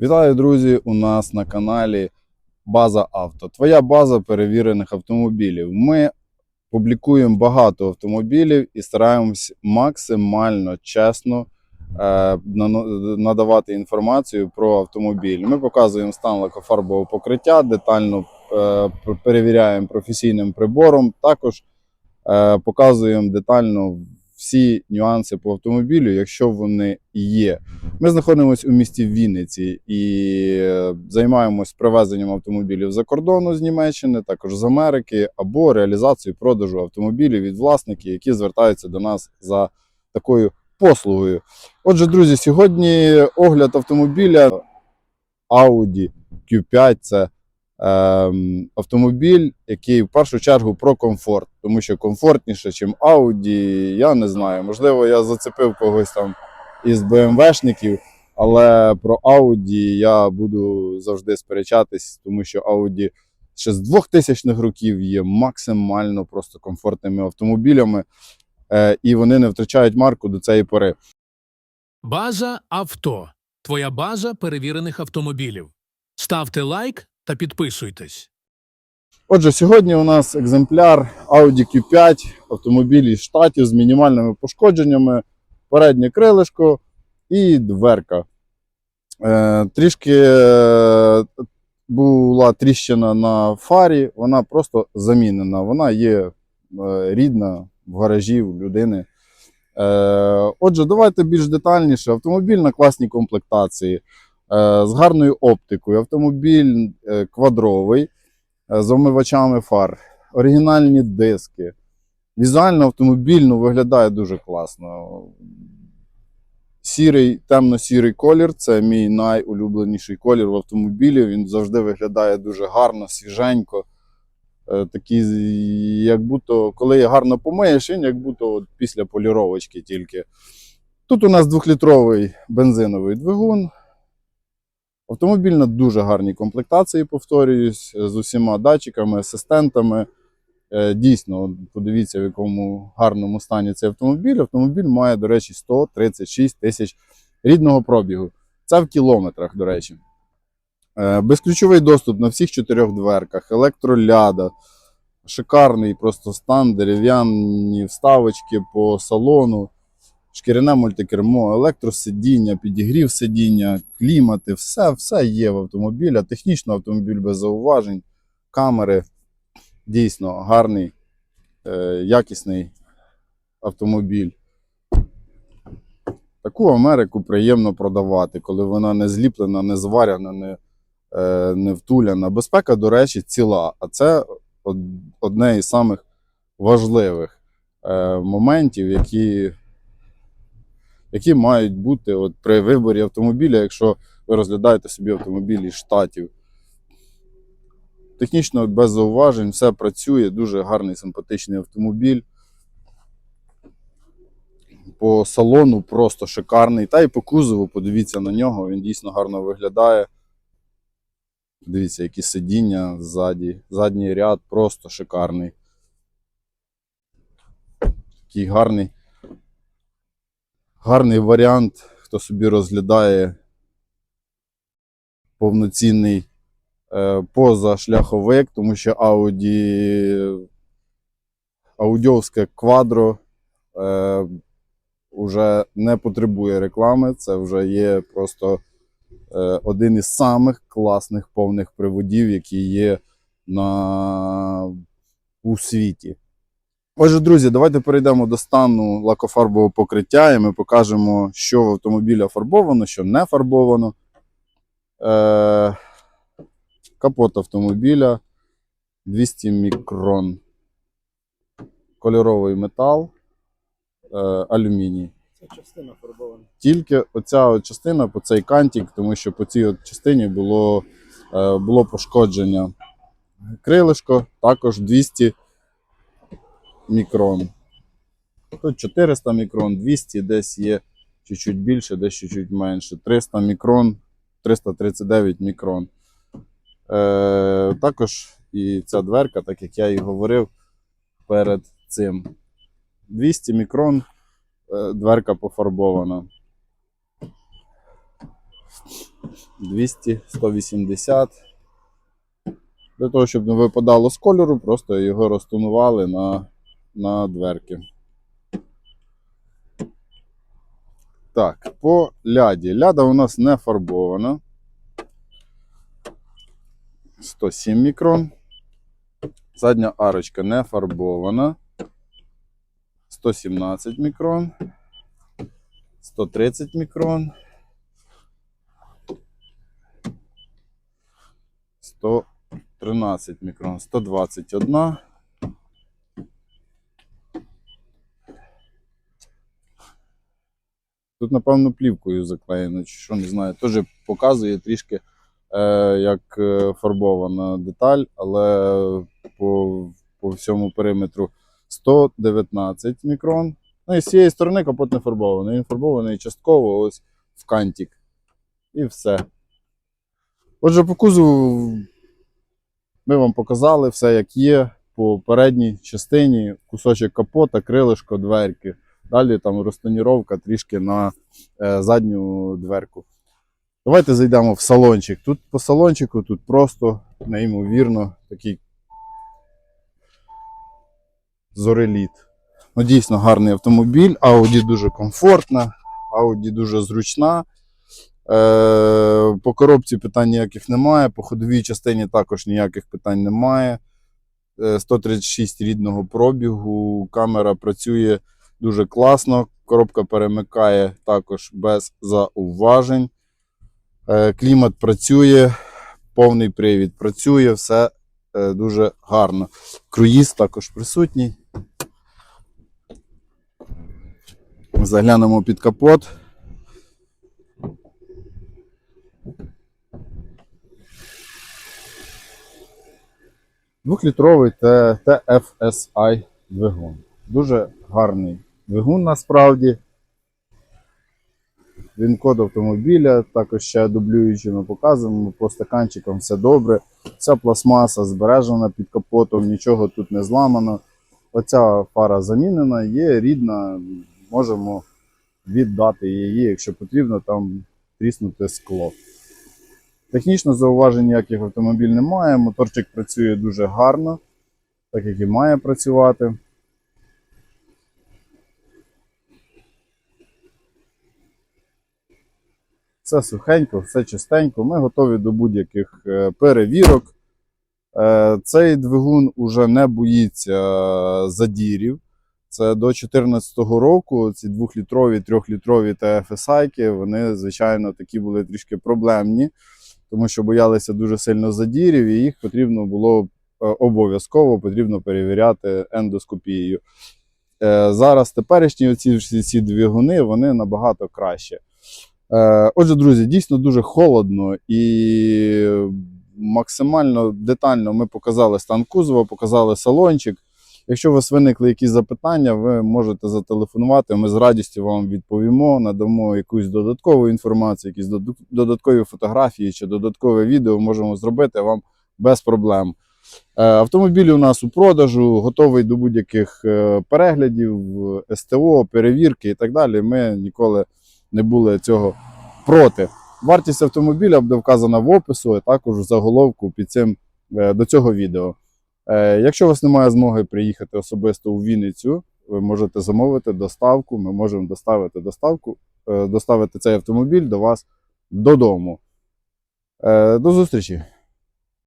Вітаю, друзі! У нас на каналі База Авто. Твоя база перевірених автомобілів. Ми публікуємо багато автомобілів і стараємось максимально чесно е, надавати інформацію про автомобіль. Ми показуємо стан лакофарбового покриття, детально е, перевіряємо професійним прибором. Також е, показуємо детально всі нюанси по автомобілю, якщо вони є. Ми знаходимося у місті Вінниці і е, займаємось привезенням автомобілів за кордону з Німеччини, також з Америки, або реалізацією продажу автомобілів від власників, які звертаються до нас за такою послугою. Отже, друзі, сьогодні огляд автомобіля Audi Q5 це автомобіль, який в першу чергу про комфорт, тому що комфортніше, ніж Audi, я не знаю. Можливо, я зацепив когось там із БМВшників, але про Audi я буду завжди сперечатись, тому що Audi ще з 2000-х років є максимально просто комфортними автомобілями, е, і вони не втрачають марку до цієї пори. База авто. Твоя база перевірених автомобілів. Ставте лайк та підписуйтесь. Отже, сьогодні у нас екземпляр Audi Q5, автомобіль із штатів з мінімальними пошкодженнями, переднє крилишко і дверка. Е, трішки е, була тріщина на фарі, вона просто замінена. Вона є е, рідна в гаражі в людини. Е, отже, давайте більш детальніше. Автомобіль на класній комплектації, з гарною оптикою. Автомобіль е, квадровий е, з омивачами фар, оригінальні диски. Візуально автомобіль ну, виглядає дуже класно. Сірий, темно-сірий колір це мій найулюбленіший колір в автомобілі. Він завжди виглядає дуже гарно, свіженько. Е, Такий, як будто, коли гарно помиєш, він як будто от після поліровочки тільки. Тут у нас двохлітровий бензиновий двигун. Автомобіль на дуже гарній комплектації, повторююсь, з усіма датчиками, асистентами. Е, Дійсно, подивіться, в якому гарному стані цей автомобіль. Автомобіль має, до речі, 136 тисяч рідного пробігу. Це в кілометрах, до речі. Е, Безключовий доступ на всіх чотирьох дверках, електроляда, шикарний просто стан, дерев'яні вставочки по салону, шкіряне мультикермо, електросидіння, підігрів сидіння, клімати, все, все є в автомобілі. Технічно автомобіль без зауважень, камери. Дійсно гарний, е, якісний автомобіль. Таку Америку приємно продавати, коли вона не зліплена, не зварена, не, е, не втуляна. Безпека, до речі, ціла. А це одне із самих важливих е, моментів, які, які мають бути от при виборі автомобіля, якщо ви розглядаєте собі автомобіль із штатів. Технічно без зауважень, все працює, дуже гарний симпатичний автомобіль. По салону просто шикарний. Та й по кузову, подивіться на нього, він дійсно гарно виглядає. Дивіться, які сидіння ззаді. Задній ряд просто шикарний. Такий гарний. Гарний варіант, хто собі розглядає повноцінний е, позашляховик, тому що Audi аудіовське квадро е, вже не потребує реклами. Це вже є просто е, один із самих класних повних приводів, які є на, у світі. Отже, друзі, давайте перейдемо до стану лакофарбового покриття, і ми покажемо, що в автомобіля фарбовано, що не фарбовано. Е, капот автомобіля 200 мікрон. Кольоровий метал, е, алюміній. Це частина фарбована. Тільки оця от частина по цей кантик, тому що по цій от частині було, е, було пошкодження. Крилишко також 200 мікрон. Тут 400 мікрон, 200 десь є чуть-чуть більше, десь чуть-чуть менше. 300 мікрон, 339 мікрон. Е, також і ця дверка, так як я і говорив перед цим. 200 мікрон, е, дверка пофарбована. 200, 180. Для того, щоб не випадало з кольору, просто його розтонували на, на дверки. Так, по ляді. Ляда у нас не фарбована. 107 мікрон. Задня арочка не фарбована. 117 мікрон. 130 мікрон. 113 мікрон. 121. Тут, напевно, плівкою заклеєно, чи що, не знаю. Теж показує трішки, е, як е, фарбована деталь, але по, по всьому периметру 119 мікрон. Ну і з цієї сторони капот не фарбований. Він фарбований частково ось в кантик. І все. Отже, по кузову ми вам показали все, як є. По передній частині кусочок капота, крилишко, дверки. Далі там розтоніровка трішки на е, задню дверку. Давайте зайдемо в салончик. Тут по салончику тут просто неймовірно такий зореліт. Ну, дійсно гарний автомобіль. Audi дуже комфортна, Audi дуже зручна. Е, по коробці питань ніяких немає, по ходовій частині також ніяких питань немає. Е, 136 рідного пробігу, камера працює дуже класно. Коробка перемикає також без зауважень. Е, Клімат працює, повний привід працює, все е, дуже гарно. Круїз також присутній. Заглянемо під капот. Двохлітровий TFSI двигун. Дуже гарний двигун насправді. Він код автомобіля, також ще дублюючи ми показуємо, по стаканчикам все добре. Вся пластмаса збережена під капотом, нічого тут не зламано. Оця фара замінена, є рідна, можемо віддати її, якщо потрібно, там тріснути скло. Технічно зауважень ніяких автомобіль немає. Моторчик працює дуже гарно, так як і має працювати. Все сухенько, все чистенько. Ми готові до будь-яких е, перевірок. Е, Цей двигун уже не боїться е, задірів. Це до 2014 року ці двохлітрові, трьохлітрові TFSI, вони, звичайно, такі були трішки проблемні, тому що боялися дуже сильно задірів, і їх потрібно було обов'язково потрібно перевіряти ендоскопією. Зараз теперішні оці всі двигуни вони набагато краще. Е, Отже, друзі, дійсно дуже холодно і максимально детально ми показали стан кузова, показали салончик. Якщо у вас виникли якісь запитання, ви можете зателефонувати. Ми з радістю вам відповімо, надамо якусь додаткову інформацію, якісь додаткові фотографії чи додаткове відео можемо зробити вам без проблем. Е, Автомобіль у нас у продажу, готовий до будь-яких е, переглядів, СТО, перевірки і так далі. Ми ніколи не були цього проти. Вартість автомобіля буде вказана в опису, а також в заголовку під цим е, до цього відео. Е, Якщо у вас немає змоги приїхати особисто у Вінницю, ви можете замовити доставку. Ми можемо доставити доставку, е, доставити цей автомобіль до вас додому. До зустрічі!